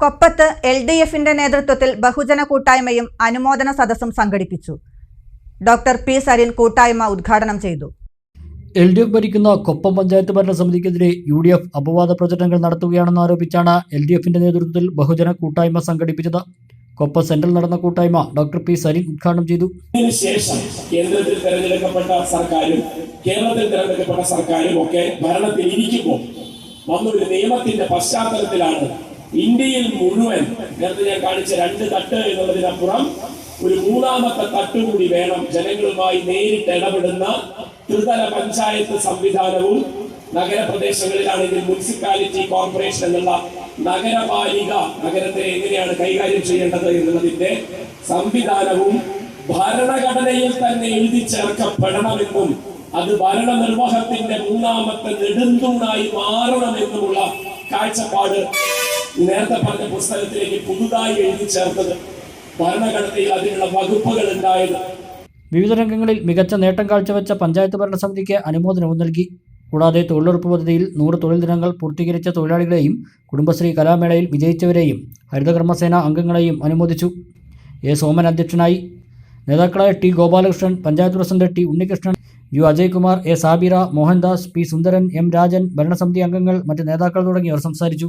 കൊപ്പത്ത് L D എഫിന്റെ നേതൃത്വത്തിൽ ബഹുജന കൂട്ടായ്മയും അനുമോദന സദസ്സും സംഘടിപ്പിച്ചു. ഡോക്ടർ പി സരിൻ കൂട്ടായ്മ ഉദ്ഘാടനം ചെയ്തു. എൽ ഡി എഫ് ഭരിക്കുന്ന കൊപ്പം പഞ്ചായത്ത് ഭരണസമിതിക്കെതിരെ യു ഡി എഫ് അപവാദ പ്രചരണങ്ങൾ നടത്തുകയാണെന്ന് ആരോപിച്ചാണ് എൽ ഡി എഫിന്റെ നേതൃത്വത്തിൽ ബഹുജന കൂട്ടായ്മ സംഘടിപ്പിച്ചത്. കൊപ്പ സെന്ററിൽ നടന്ന കൂട്ടായ്മ ഡോക്ടർ പി സരിൻ ഉദ്ഘാടനം ചെയ്തു. ശേഷം കേന്ദ്രത്തിൽ തെരഞ്ഞെടുക്കപ്പെട്ട സർക്കാരും കേരളത്തിൽ തെരഞ്ഞെടുക്കപ്പെട്ട സർക്കാരും ഒക്കെ ഭരണത്തിൽ ഇരിക്കുമ്പോൾ വന്നൊരു നിയമത്തിന്റെ പശ്ചാത്തലത്തിലാണ് ഇന്ത്യയിൽ മുഴുവൻ നേരത്തെ ഞാൻ കാണിച്ച രണ്ട് തട്ട് എന്നുള്ളതിനപ്പുറം ഒരു മൂന്നാമത്തെ തട്ട് കൂടി വേണം. ജനങ്ങളുമായി നേരിട്ട് ഇടപെടുന്ന ത്രിതല പഞ്ചായത്ത് സംവിധാനവും നഗരപ്രദേശങ്ങളിലാണെങ്കിൽ മുനിസിപ്പാലിറ്റി കോർപ്പറേഷൻ എന്നുള്ള നഗരപാലിക നഗരത്തെ എങ്ങനെയാണ് കൈകാര്യം ചെയ്യേണ്ടത് എന്നുള്ളതിന്റെ സംവിധാനവും ഭരണഘടനയിൽ തന്നെ എഴുതി ചേർക്കപ്പെടണമെന്നും അത് ഭരണനിർവഹത്തിന്റെ മൂന്നാമത്തെ നെടുന്തൂണായി മാറണമെന്നുമുള്ള കാഴ്ചപ്പാട് നേരത്തെ പറഞ്ഞ പുസ്തകത്തിലേക്ക് പുതുതായി എഴുതി ചേർത്തത് ഭരണഘടനയിൽ അതിനുള്ള വകുപ്പുകൾ ഉണ്ടായത്. വിവിധ രംഗങ്ങളിൽ മികച്ച നേട്ടം കാഴ്ചവെച്ച പഞ്ചായത്ത് ഭരണസമിതിക്ക് അനുമോദനവും നൽകി. കൂടാതെ തൊഴിലുറപ്പ് പദ്ധതിയിൽ നൂറ് തൊഴിൽ ദിനങ്ങൾ പൂർത്തീകരിച്ച തൊഴിലാളികളെയും കുടുംബശ്രീ കലാമേളയിൽ വിജയിച്ചവരെയും ഹരിതകർമ്മസേന അംഗങ്ങളെയും അനുമോദിച്ചു. എ സോമൻ അധ്യക്ഷനായി. നേതാക്കളായ T Gopalakrishnan panchayat president T Unnikrishnan U Ajaykumar A Sabira Mohandas P Sundaran M Rajan ഭരണസമിതി അംഗങ്ങൾ മറ്റ് നേതാക്കൾ തുടങ്ങിയവർ സംസാരിച്ചു.